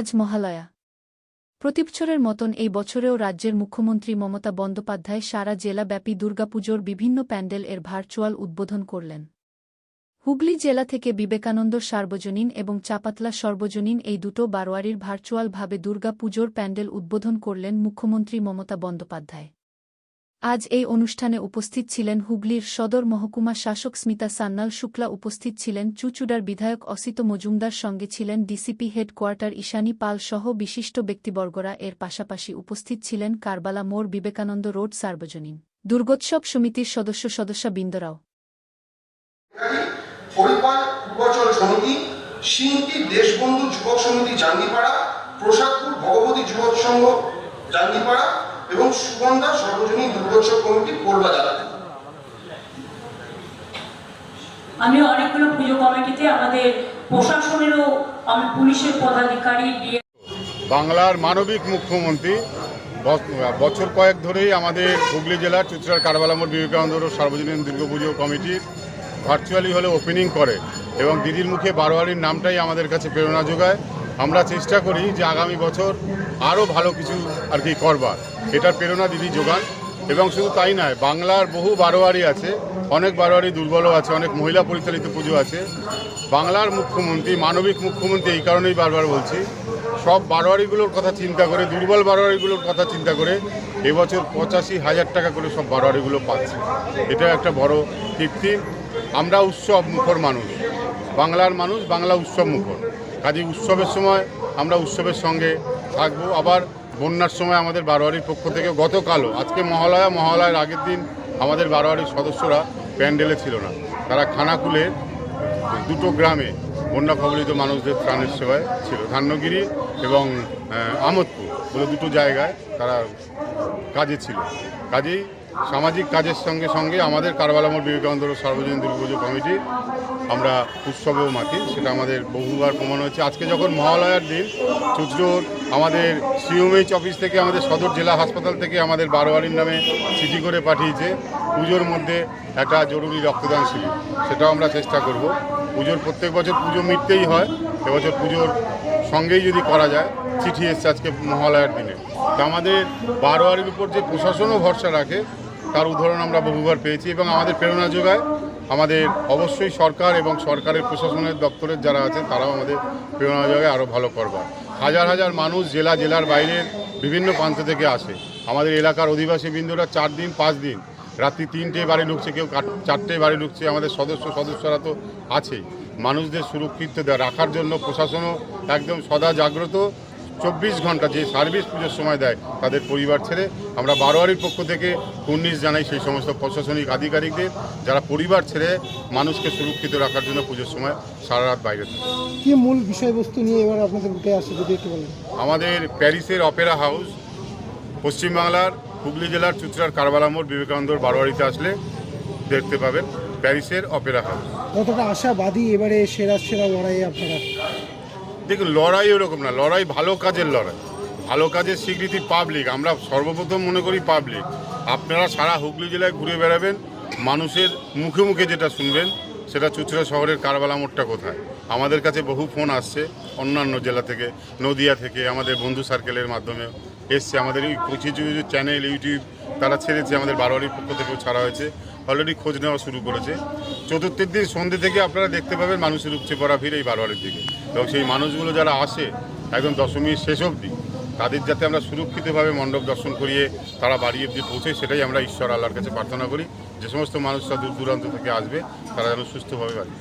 আজ মহালয়া প্রতিবছরের মতন এই বছরেও রাজ্যের মুখ্যমন্ত্রী মমতা বন্দ্যোপাধ্যায় সারা জেলাব্যাপী দুর্গাপুজোর বিভিন্ন প্যান্ডেল এর ভার্চুয়াল উদ্বোধন করলেন। হুগলি জেলা থেকে বিবেকানন্দ সার্বজনীন এবং চাপাতলা সর্বজনীন এই দুটো বারোয়ারির ভার্চুয়ালভাবে দুর্গা পুজোর প্যান্ডেল উদ্বোধন করলেন মুখ্যমন্ত্রী মমতা বন্দ্যোপাধ্যায়। আজ এই অনুষ্ঠানে উপস্থিত ছিলেন হুগলির সদর মহকুমা শাসক স্মিতা সান্যাল শুক্লা উপস্থিত ছিলেন চুচুড়ার বিধায়ক অসিত মজুমদার, সঙ্গে ছিলেন ডিসিপি হেডকোয়ার্টার ঈশানী পাল সহ বিশিষ্ট ব্যক্তিবর্গরা। এর পাশাপাশি উপস্থিত ছিলেন কারবালা মোড় বিবেকানন্দ রোড সার্বজনীন। দুর্গোৎসব সমিতির সদস্য সদস্যা বিন্দরাও দেশবন্ধু যুবক সমিতি, জাঙ্গিপাড়া, প্রসাদপুর ভগবতী যুবক সংঘ, জাঙ্গিপাড়া এবং সুগন্ধা সর্বজনীন দুর্গোৎসব কমিটি কোলবাজার আমি অনেকগুলো পুজো কমিটিতে আমাদের প্রশাসনেরও আমি পুলিশের পদাধিকারী ডিএ বাংলার মানবিক মুখ্যমন্ত্রী বছর কয়েক ধরেই আমাদের হুগলি জেলার চুচড়ার কারবালামোড় বিবেকানন্দ সার্বজনীন দুর্গাপুজো কমিটির ভার্চুয়ালি হলে ওপেনিং করে এবং দিদির মুখে বারোয়ারির নামটাই আমাদের কাছে প্রেরণা যোগায়। আমরা চেষ্টা করি যে আগামী বছর আরও ভালো কিছু আর কি করবার। এটার প্রেরণা দিদি যোগান। এবং শুধু তাই নয়, বাংলার বহু বারোয়ারি আছে, অনেক বারোয়ারি দুর্বলও আছে, অনেক মহিলা পরিচালিত পুজো আছে। বাংলার মুখ্যমন্ত্রী, মানবিক মুখ্যমন্ত্রী এই কারণেই বারবার বলছি, সব বারোয়ারিগুলোর কথা চিন্তা করে, দুর্বল বারোয়ারিগুলোর কথা চিন্তা করে এবছর পঁচাশি হাজার টাকা করে সব বারোয়ারিগুলো পাচ্ছে। এটা একটা বড় তৃপ্তি। আমরা উৎসব মুখর মানুষ। বাংলার মানুষ বাংলা উৎসব মুখর। কাজে উৎসবের সময় আমরা উৎসবের সঙ্গে থাকব। আবার বন্যার সময় আমাদের বারোয়ারির পক্ষ থেকে গতকালও, আজকে মহালয়া, মহালয়ার আগের দিন আমাদের বারোয়ারির সদস্যরা প্যান্ডেলে ছিল না। তারা খানাকুলে দুটো গ্রামে বন্যা কবলিত মানুষদের ত্রাণের সেবায় ছিল। ধান্যগিরি এবং আমোদপুর বলে দুটো জায়গায় তারা কাজে ছিল। কাজেই সামাজিক কাজের সঙ্গে সঙ্গে আমাদের কারবালামোড় বিবেকানন্দ সার্বজনীন দুর্গাপুজো কমিটি, আমরা উৎসবেও মাতি সেটা আমাদের বহুবার প্রমাণ হচ্ছে আজকে যখন মহালয়ার দিন চুচড়োর আমাদের সিএমএইচ অফিস থেকে আমাদের সদর জেলা হাসপাতাল থেকে আমাদের বারোয়ারির নামে চিঠি করে পাঠিয়েছে, পুজোর মধ্যে একটা জরুরি রক্তদান শিবির। সেটাও আমরা চেষ্টা করব। পুজোর প্রত্যেক বছর পুজো মিটতেই হয়, এবছর পুজোর সঙ্গেই যদি করা যায় চিঠি এসছে আজকে মহালয়ার দিনে। তা আমাদের বারোয়ারির উপর যে প্রশাসনও ভরসা রাখে, তার উদাহরণ আমরা বহুবার পেয়েছি এবং আমাদের প্রেরণা যোগায়। আমাদের অবশ্যই সরকার এবং সরকারের প্রশাসনের দপ্তরের যারা আছেন তারাও আমাদের প্রেরণা যোগায়, আরও ভালো করবার হাজার হাজার মানুষ জেলা, জেলার বাইরের বিভিন্ন প্রান্ত থেকে আসে। আমাদের এলাকার অধিবাসী বৃন্দরা চার দিন, পাঁচ দিন, রাত্রি তিনটে বাড়ি ঢুকছে, কেউ চারটে বাড়ি ঢুকছে, আমাদের সদস্য, সদস্যরা তো আছেই। মানুষদের সুরক্ষিত রাখার জন্য প্রশাসনও একদম সদা জাগ্রত। চব্বিশ ঘণ্টা যে সার্ভিস পুজোর সময় দেয় তাদের পরিবার ছেড়ে আমরা বারোয়ারির পক্ষ থেকে কুর্নিশ জানাই সেই সমস্ত প্রশাসনিক আধিকারিকদের যারা পরিবার ছেড়ে মানুষকে সুরক্ষিত রাখার জন্য পুজোর সময় সারা রাত বাইরে থাকে। কি মূল বিষয়বস্তু নিয়ে এবার আপনাদের উঠে আসে যদি একটু বলেন? আমাদের প্যারিসের অপেরা হাউস পশ্চিমবাংলার হুগলি জেলার চুচড়ার কারবালা মোড় বিবেকানন্দর বারোয়ারিতে আসলে দেখতে পাবেন প্যারিসের অপেরা হাউস। কতটা আশাবাদী এবারে সেরা সেরা লড়াইয়ে আপনারা? দেখুন, লড়াই ওরকম না। লড়াই ভালো কাজের লড়াই। ভালো কাজের স্বীকৃতি পাবলিক আমরা সর্বপ্রথম মনে করি পাবলিক আপনারা সারা হুগলি জেলায় ঘুরে বেড়াবেন। মানুষের মুখে মুখে যেটা শুনবেন, সেটা চুচড়া শহরের কারবালা মোড়টা কোথায়? আমাদের কাছে বহু ফোন আসছে অন্যান্য জেলা থেকে, নদিয়া থেকে, আমাদের বন্ধু সার্কেলের মাধ্যমে এসছে। আমাদের এই কিছু কিছু চ্যানেল ইউটিউব তারা ছেড়েছে আমাদের বারোয়ারির পক্ষ থেকেও ছাড়া হয়েছে। অলরেডি খোঁজ নেওয়া শুরু করেছে। চতুর্থের দিন সন্ধ্যে থেকে আপনারা দেখতে পাবেন মানুষের উপচে পড়া ভিড় এই বারোয়ারির দিকে। এবং সেই মানুষগুলো যারা আসে একদম দশমীর শেষ অবধি, তাদের যাতে আমরা সুরক্ষিতভাবে মণ্ডপ দর্শন করিয়ে তারা বাড়ি অবধি পৌঁছে, সেটাই আমরা ঈশ্বর আল্লাহর কাছে প্রার্থনা করি যে সমস্ত মানুষরা দূর দূরান্ত থেকে আসবে, তারা যেন সুস্থভাবে বাড়ি।